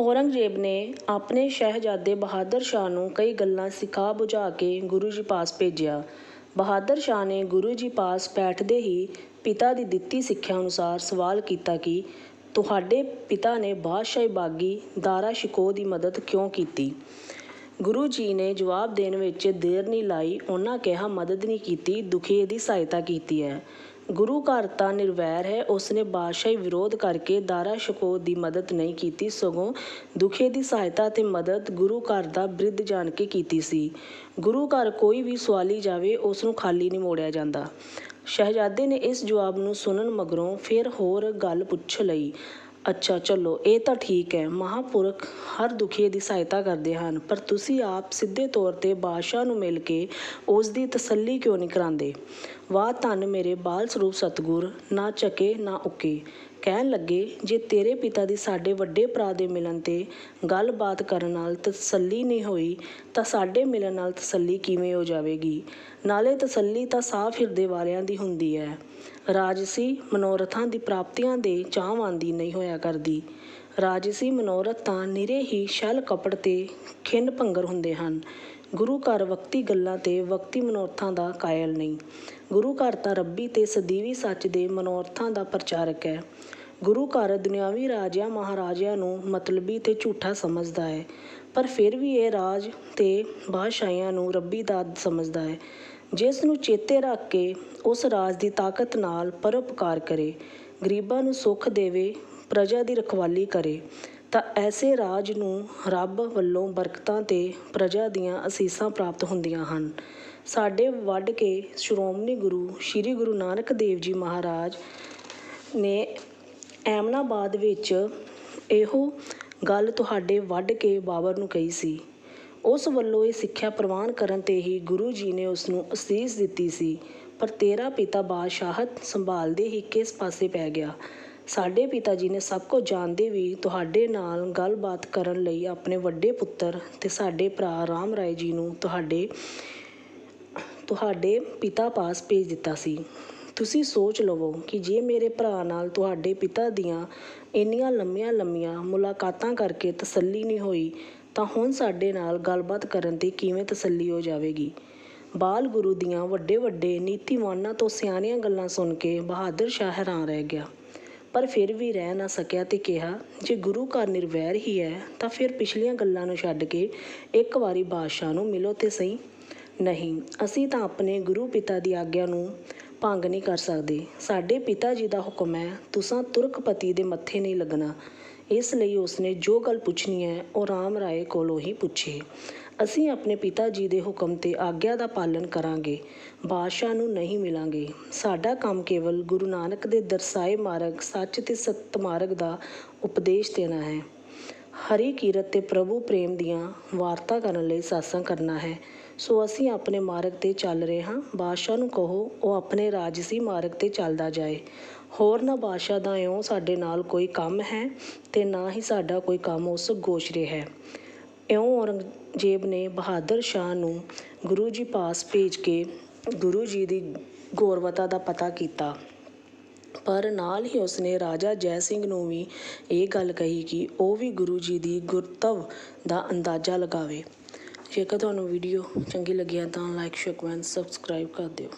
ਔਰੰਗਜ਼ੇਬ ਨੇ ਆਪਣੇ ਸ਼ਹਿਜ਼ਾਦੇ ਬਹਾਦਰ ਸ਼ਾਹ ਨੂੰ ਕਈ ਗੱਲਾਂ ਸਿਖਾ ਬੁਝਾ ਕੇ ਗੁਰੂ ਜੀ ਪਾਸ ਭੇਜਿਆ। ਬਹਾਦਰ ਸ਼ਾਹ ਨੇ ਗੁਰੂ ਜੀ ਪਾਸ ਬੈਠਦੇ ਹੀ ਪਿਤਾ ਦੀ ਦਿੱਤੀ ਸਿੱਖਿਆ ਅਨੁਸਾਰ ਸਵਾਲ ਕੀਤਾ ਕਿ ਤੁਹਾਡੇ ਪਿਤਾ ਨੇ ਬਾਦਸ਼ਾਹੀ ਬਾਗੀ ਦਾਰਾ ਸ਼ਿਕੋਹ ਦੀ ਮਦਦ ਕਿਉਂ ਕੀਤੀ? ਗੁਰੂ ਜੀ ਨੇ ਜਵਾਬ ਦੇਣ ਵਿੱਚ ਦੇਰ ਨਹੀਂ ਲਾਈ। ਉਹਨਾਂ ਕਿਹਾ, ਮਦਦ ਨਹੀਂ ਕੀਤੀ, ਦੁਖੀ ਦੀ ਸਹਾਇਤਾ ਕੀਤੀ ਹੈ। ਗੁਰੂ ਘਰ ਤਾਂ ਨਿਰਵੈਰ ਹੈ, ਉਸਨੇ ਬਾਦਸ਼ਾਹੀ ਵਿਰੋਧ ਕਰਕੇ ਦਾਰਾ ਸ਼ਿਕੋਹ ਦੀ ਮਦਦ ਨਹੀਂ ਕੀਤੀ, ਸਗੋਂ ਦੁਖੀਏ ਦੀ ਸਹਾਇਤਾ ਅਤੇ ਮਦਦ ਗੁਰੂ ਘਰ ਦਾ ਬ੍ਰਿਧ ਜਾਣ ਕੇ ਕੀਤੀ ਸੀ। ਗੁਰੂ ਘਰ ਕੋਈ ਵੀ ਸਵਾਲੀ ਜਾਵੇ, ਉਸਨੂੰ ਖਾਲੀ ਨਹੀਂ ਮੋੜਿਆ ਜਾਂਦਾ। ਸ਼ਹਿਜ਼ਾਦੇ ਨੇ ਇਸ ਜਵਾਬ ਨੂੰ ਸੁਣਨ ਮਗਰੋਂ ਫਿਰ ਹੋਰ ਗੱਲ ਪੁੱਛ ਲਈ। ਅੱਛਾ ਚਲੋ ਇਹ ਤਾਂ ਠੀਕ ਹੈ, ਮਹਾਂਪੁਰਖ ਹਰ ਦੁਖੀਏ ਦੀ ਸਹਾਇਤਾ ਕਰਦੇ ਹਨ, ਪਰ ਤੁਸੀਂ ਆਪ ਸਿੱਧੇ ਤੌਰ ਤੇ ਬਾਦਸ਼ਾਹ ਨੂੰ ਮਿਲ ਕੇ ਉਸਦੀ ਤਸੱਲੀ ਕਿਉਂ ਨਹੀਂ ਕਰਾਉਂਦੇ ਵਾਹ ਧੰਨ ਮੇਰੇ ਬਾਲ ਸਰੂਪ ਸਤਿਗੁਰ, ਨਾ ਝਕੇ ਨਾ ਉੱਕੇ। ਕਹਿਣ ਲੱਗੇ, ਜੇ ਤੇਰੇ ਪਿਤਾ ਦੀ ਸਾਡੇ ਵੱਡੇ ਭਰਾ ਦੇ ਮਿਲਣ ਤੇ ਗੱਲਬਾਤ ਕਰਨ ਨਾਲ ਤਸੱਲੀ ਨਹੀਂ ਹੋਈ ਤਾਂ ਸਾਡੇ ਮਿਲਣ ਨਾਲ ਤਸੱਲੀ ਕਿਵੇਂ ਹੋ ਜਾਵੇਗੀ? ਨਾਲੇ ਤਸੱਲੀ ਤਾਂ ਸਾਫ਼ ਹਿਰਦੇ ਵਾਲਿਆਂ ਦੀ ਹੁੰਦੀ ਹੈ, ਰਾਜਸੀ ਮਨੋਰਥਾਂ ਦੀ ਪ੍ਰਾਪਤੀਆਂ ਦੇ ਚਾਹਵਾਨ ਦੀ ਨਹੀਂ ਹੋਇਆ ਕਰਦੀ। ਰਾਜਸੀ ਮਨੋਰਥ ਤਾਂ ਨਿਰੇ ਹੀ ਛਲ-ਕਪਟ ਤੇ ਖਿੰਨ-ਭੰਗਰ ਹੁੰਦੇ ਹਨ। ਗੁਰੂ ਘਰ ਵਕਤੀ ਗੱਲਾਂ ਤੇ ਵਕਤੀ ਮਨੋਰਥਾਂ ਦਾ ਕਾਇਲ ਨਹੀਂ। ਗੁਰੂ ਘਰ ਤਾਂ ਰੱਬੀ ਤੇ ਸਦੀਵੀ ਸੱਚ ਦੇ ਮਨੋਰਥਾਂ ਦਾ ਪ੍ਰਚਾਰਕ ਹੈ। ਗੁਰੂ ਘਰ ਦੁਨਿਆਵੀ ਰਾਜਿਆਂ ਮਹਾਰਾਜਿਆਂ ਨੂੰ ਮਤਲਬੀ ਤੇ ਝੂਠਾ ਸਮਝਦਾ ਹੈ, ਪਰ ਫਿਰ ਵੀ ਇਹ ਰਾਜ ਤੇ ਬਾਦਸ਼ਾਹੀਆਂ ਨੂੰ ਰੱਬੀ ਦਾ ਸਮਝਦਾ ਹੈ। ਜਿਸ ਨੂੰ ਚੇਤੇ ਰੱਖ ਕੇ ਉਸ ਰਾਜ ਦੀ ਤਾਕਤ ਨਾਲ ਪਰਉਪਕਾਰ ਕਰੇ, ਗਰੀਬਾਂ ਨੂੰ ਸੁੱਖ ਦੇਵੇ, ਪ੍ਰਜਾ ਦੀ ਰਖਵਾਲੀ ਕਰੇ, ਤਾਂ ਐਸੇ ਰਾਜ ਨੂੰ ਰੱਬ ਵੱਲੋਂ ਬਰਕਤਾਂ ਤੇ ਪ੍ਰਜਾ ਦੀਆਂ ਅਸੀਸਾਂ ਪ੍ਰਾਪਤ ਹੁੰਦੀਆਂ ਹਨ। ਸਾਡੇ ਵੱਢ ਕੇ ਸ਼੍ਰੋਮਣੀ ਗੁਰੂ ਸ੍ਰੀ ਗੁਰੂ ਨਾਨਕ ਦੇਵ ਜੀ ਮਹਾਰਾਜ ਨੇ ਐਮਨਾਬਾਦ ਵਿੱਚ ਇਹੋ ਗੱਲ ਤੁਹਾਡੇ ਵੱਢ ਕੇ ਬਾਬਰ ਨੂੰ ਕਹੀ ਸੀ। ਉਸ ਵੱਲੋਂ ਇਹ ਸਿੱਖਿਆ ਪ੍ਰਵਾਨ ਕਰਨ ਤੇ ਹੀ ਗੁਰੂ ਜੀ ਨੇ ਉਸਨੂੰ ਅਸੀਸ ਦਿੱਤੀ ਸੀ, ਪਰ ਤੇਰਾ ਪਿਤਾ ਬਾਦਸ਼ਾਹਤ ਸੰਭਾਲਦੇ ਹੀ ਕਿਸ ਪਾਸੇ ਪੈ ਗਿਆ? ਸਾਡੇ ਪਿਤਾ ਜੀ ਨੇ ਸਭ ਕੁਝ ਜਾਣਦੇ ਵੀ ਤੁਹਾਡੇ ਨਾਲ ਗੱਲਬਾਤ ਕਰਨ ਲਈ ਆਪਣੇ ਵੱਡੇ ਪੁੱਤਰ ਤੇ ਸਾਡੇ ਭਰਾ ਰਾਮ ਰਾਏ ਜੀ ਨੂੰ ਤੁਹਾਡੇ ਤੁਹਾਡੇ ਪਿਤਾ ਪਾਸ ਭੇਜ ਦਿੱਤਾ ਸੀ। ਤੁਸੀਂ ਸੋਚ ਲਵੋ ਕਿ ਜੇ ਮੇਰੇ ਭਰਾ ਨਾਲ ਤੁਹਾਡੇ ਪਿਤਾ ਦੀਆਂ ਇੰਨੀਆਂ ਲੰਮੀਆਂ-ਲੰਮੀਆਂ ਮੁਲਾਕਾਤਾਂ ਕਰਕੇ ਤਸੱਲੀ ਨਹੀਂ ਹੋਈ ਤਾਂ ਹੁਣ ਸਾਡੇ ਨਾਲ ਗੱਲਬਾਤ ਕਰਨ ਤੇ ਕਿਵੇਂ ਤਸੱਲੀ ਹੋ ਜਾਵੇਗੀ? ਬਾਲ ਗੁਰੂ ਦੀਆਂ ਵੱਡੇ-ਵੱਡੇ ਨੀਤੀਵਾਨਾਂ ਤੋਂ ਸਿਆਣੀਆਂ ਗੱਲਾਂ ਸੁਣ ਕੇ ਬਹਾਦਰ ਸ਼ਾਹ ਹੈਰਾਨ ਰਹਿ ਗਿਆ, ਪਰ ਫਿਰ ਵੀ ਰਹਿ ਨਾ ਸਕਿਆ ਤੇ ਕਿਹਾ, ਜੇ ਗੁਰੂ ਘਰ ਨਿਰਵੈਰ ਹੀ ਹੈ ਤਾਂ ਫਿਰ ਪਿਛਲੀਆਂ ਗੱਲਾਂ ਨੂੰ ਛੱਡ ਕੇ ਇੱਕ ਵਾਰੀ ਬਾਦਸ਼ਾਹ ਨੂੰ ਮਿਲੋ ਤੇ ਸਹੀ। ਨਹੀਂ, ਅਸੀਂ ਤਾਂ ਆਪਣੇ ਗੁਰੂ ਪਿਤਾ ਦੀ ਆਗਿਆ ਨੂੰ ਭੰਗ ਨਹੀਂ ਕਰ ਸਕਦੇ। ਸਾਡੇ ਪਿਤਾ ਜੀ ਦਾ ਹੁਕਮ ਹੈ, ਤੁਸਾਂ ਤੁਰਕਪਤੀ ਦੇ ਮੱਥੇ ਨਹੀਂ ਲੱਗਣਾ। ਇਸ ਲਈ ਉਸਨੇ ਜੋ ਗੱਲ ਪੁੱਛਣੀ ਹੈ, ਉਹ ਰਾਮ ਰਾਏ ਕੋਲੋਂ ਹੀ ਪੁੱਛੇ। ਅਸੀਂ ਆਪਣੇ ਪਿਤਾ ਜੀ ਦੇ ਹੁਕਮ ਤੇ ਆਗਿਆ ਦਾ ਪਾਲਣ ਕਰਾਂਗੇ, ਬਾਦਸ਼ਾਹ ਨੂੰ ਨਹੀਂ ਮਿਲਾਂਗੇ। ਸਾਡਾ ਕੰਮ ਕੇਵਲ ਗੁਰੂ ਨਾਨਕ ਦੇ ਦਰਸਾਏ ਮਾਰਗ, ਸੱਚ ਤੇ ਸਤਮਾਰਗ ਦਾ ਉਪਦੇਸ਼ ਦੇਣਾ ਹੈ। ਹਰੀ ਕੀਰਤ ਤੇ ਪ੍ਰਭੂ ਪ੍ਰੇਮ ਦੀਆਂ ਵਾਰਤਾ ਕਰਨ ਲਈ ਸਤਸੰਗ ਕਰਨਾ ਹੈ। ਸੋ ਅਸੀਂ ਆਪਣੇ ਮਾਰਗ ਤੇ ਚੱਲ ਰਹੇ ਹਾਂ। ਬਾਦਸ਼ਾਹ ਨੂੰ ਕਹੋ, ਉਹ ਆਪਣੇ ਰਾਜਸੀ ਮਾਰਗ ਤੇ ਚੱਲਦਾ ਜਾਏ। ਹੋਰ ਨਾ ਬਾਦਸ਼ਾਹ ਦਾ ਇਉਂ ਸਾਡੇ ਨਾਲ ਕੋਈ ਕੰਮ ਹੈ ਤੇ ਨਾ ਹੀ ਸਾਡਾ ਕੋਈ ਕੰਮ ਉਸ ਗੋਚਰੇ ਹੈ। ਇਉਂ ਔਰੰਗਜ਼ੇਬ ਨੇ ਬਹਾਦਰ ਸ਼ਾਹ ਨੂੰ ਗੁਰੂ ਜੀ ਪਾਸ ਭੇਜ ਕੇ ਗੁਰੂ ਜੀ ਦੀ ਗੌਰਵਤਾ ਦਾ ਪਤਾ ਕੀਤਾ, ਪਰ ਨਾਲ ਹੀ ਉਸਨੇ ਰਾਜਾ ਜੈ ਸਿੰਘ ਨੂੰ ਵੀ ਇਹ ਗੱਲ ਕਹੀ ਕਿ ਉਹ ਵੀ ਗੁਰੂ ਜੀ ਦੀ ਗੁਰਤਵ ਦਾ ਅੰਦਾਜ਼ਾ ਲਗਾਵੇ। ਜੇਕਰ ਤੁਹਾਨੂੰ ਵੀਡੀਓ ਚੰਗੀ ਲੱਗੀ ਤਾਂ ਲਾਈਕ, ਸ਼ੇਅਰ, ਕਮੈਂਟ, ਸਬਸਕ੍ਰਾਈਬ ਕਰ ਦਿਓ।